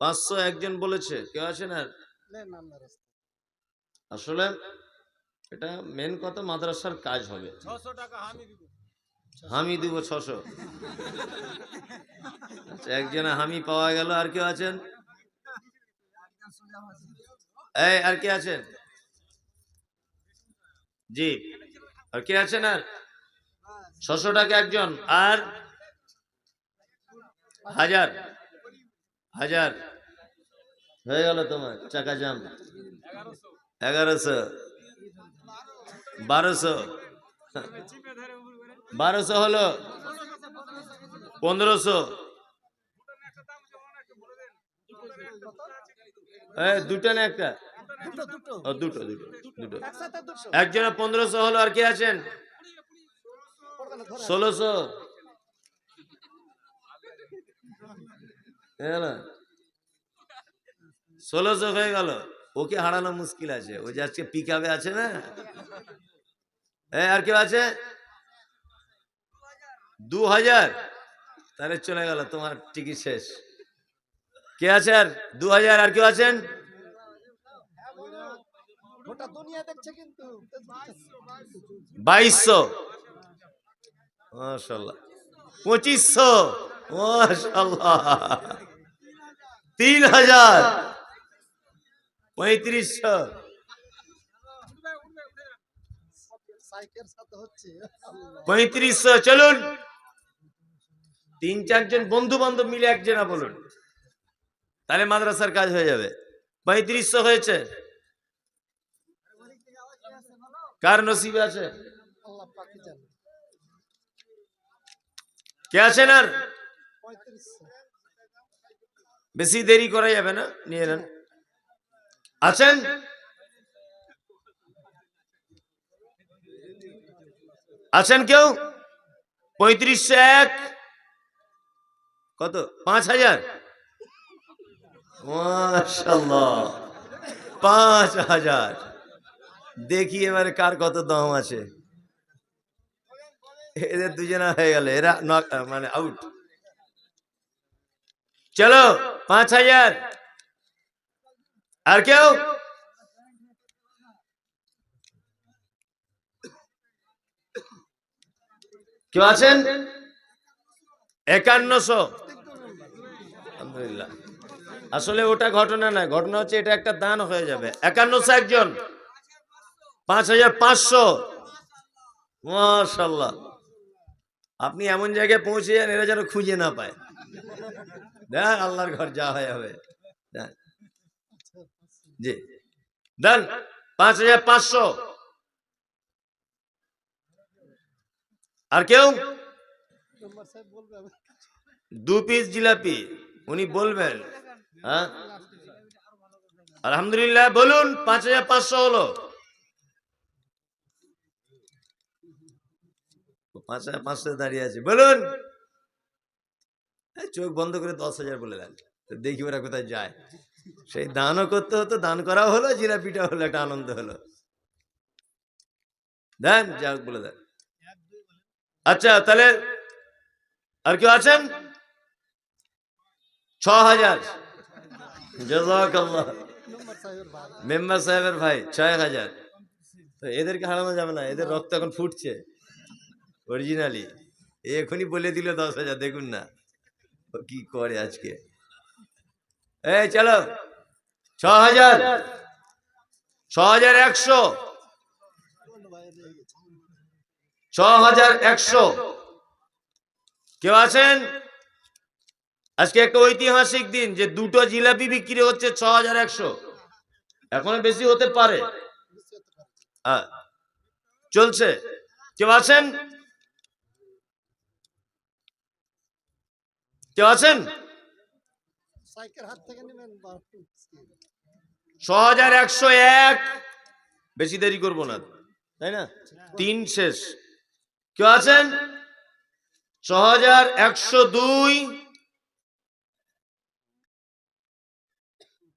পাঁচশো একজন বলেছে। কেউ আছেন আর? আসলে এটা মেন কথা মাদ্রাসার কাজ হবে। হামি দিব ছশো। আচ্ছা একজনে হামি পাওয়া গেল। আর কেউ আছেন? এই আর কে আছেন? জি। আর কে আছেন আর? ছশো টাকা একজন। আর হাজার। হাজার। হয়ে গেল তোমার চাকা জাম। এগারোশো। বারোশো। বারোশো হলো পনেরোশো। দুটো না একটা? ও দুটো দুটো দুটো। একজনে পনেরোশো হলো আর কে আছেন? ষোলোশো। ষোলোশো হয়ে গেল। ওকে হারানো মুশকিল আছে। ওই যে আজকে পিকাবে আছে না? হ্যাঁ আর কেউ আছে? দু হাজার। তাহলে চলে গেল তোমার টিকিট শেষ। কে আছে আর? দু হাজার। আর কেউ আছেন? বাইশশো। মাশাল্লাহ পঁচিশশো। তিন হাজার। পঁয়ত্রিশশো। পঁয়ত্রিশশো, চলুন। তিন চারজন বন্ধু বান্ধব মিলে একজনা বলুন। তাহলে মাদ্রাসার কাজ হয়ে যাবে। পঁয়ত্রিশশো হয়েছে। কার নসিবে আছে? কে আছেন আর? বেশি দেরি করা যাবে না, নিয়ে নেন। আছেন? আছেন কেউ? পঁয়ত্রিশশো এক। কত? পাঁচ হাজার? পাঁচ হাজার। দেখি এবারে কার কত দাম আছে। এদের দুজনা হয়ে গেল, এরা মানে আউট চলো, পাঁচ হাজার। আর কেউ? কেউ আছেন? একান্নশো। আলহামদুলিল্লাহ। আসলে ওটা ঘটনা না ঘটনা হচ্ছে এটা একটা দান হয়ে যাবে। একান্নশো একজন। পাঁচ হাজার পাঁচশো। মাশাল্লাহ আপনি এমন জায়গায় পৌঁছে যান, এরা যেন খুঁজে না পায়। দেখ আল্লাহর ঘর যা হয় হবে। দেন। জি। দেন পাঁচ হাজার পাঁচশো। আর কেউ? দু পিস জিলাপি উনি বলবেন হ্যাঁ? আলহামদুলিল্লাহ বলুন পাঁচ হাজার পাঁচশো হলো। পাঁচ হাজার পাঁচশো দাঁড়িয়ে আছে। বলুন। চোখ বন্ধ করে দশ হাজার বলে দেন। তো দেখি ওরা কোথায় যায়। সেই দানও করতে হতো, দান করা হলো জিলাপিটা হলো, একটা আনন্দ হলো। দেন যাক বলে দেন। আচ্ছা তাহলে আর কেউ আছেন? ছ হাজার। মেম্বার সাহেবের ভাই, ছয় হাজার। তো এদেরকে হারানো যাবে না, এদের রক্ত এখন ফুটছে। অরিজিনালি। এখনই বলে দিল দশ হাজার, দেখুন না। কি করে আজকে? এই, চলো। ছ হাজার ছ হাজার একশো। ছ হাজার একশো। কেউ আছেন? আজকে একটা ঐতিহাসিক দিন যে দুটো জিলাপি বিক্রি হচ্ছে ছ হাজার একশো। এখনও বেশি হতে পারে। চলছে। কেউ আছেন? কেউ আছেন? সাইকের হাত থেকে নেবেন বা ছ হাজার একশো এক। বেশি দেরি করব না তাই না? তিন শেষ। কেউ আছেন? ছ হাজার একশো দুই।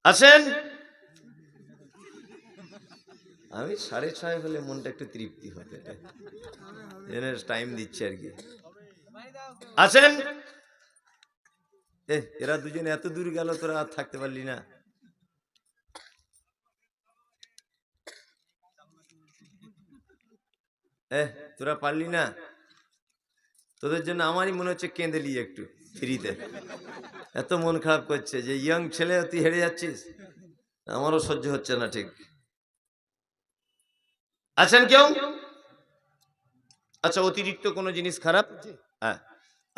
আছেন? আমি সাড়ে ছয় হলে মনটা একটু তৃপ্তি হতে টাইম দিচ্ছে আর কি। আছেন? এরা দুজন এত দূর গেল, তোরা আর থাকতে পারলি না। তোরা পারলি না? তোদের জন্য আমারই মনে হচ্ছে কেঁদেলি একটু ফ্রিতে। এত মন খারাপ করছে যে, ইয়ং ছেলে, তুই হেরে যাচ্ছিস? আমারও সহ্য হচ্ছে না ঠিক। আছেন কেউ? আচ্ছা অতিরিক্ত কোনো জিনিস খারাপ? হ্যাঁ।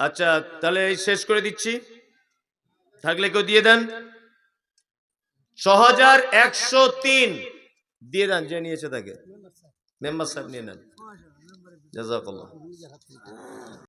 আচ্ছা তাহলে শেষ করে দিচ্ছি। থাকলে কেউ দিয়ে দেন? ছ হাজার একশো তিন। দিয়ে দেন যে নিয়েছে তাকে। মেম্বার সাহেব নিয়ে নেন। জাজাকাল্লাহ।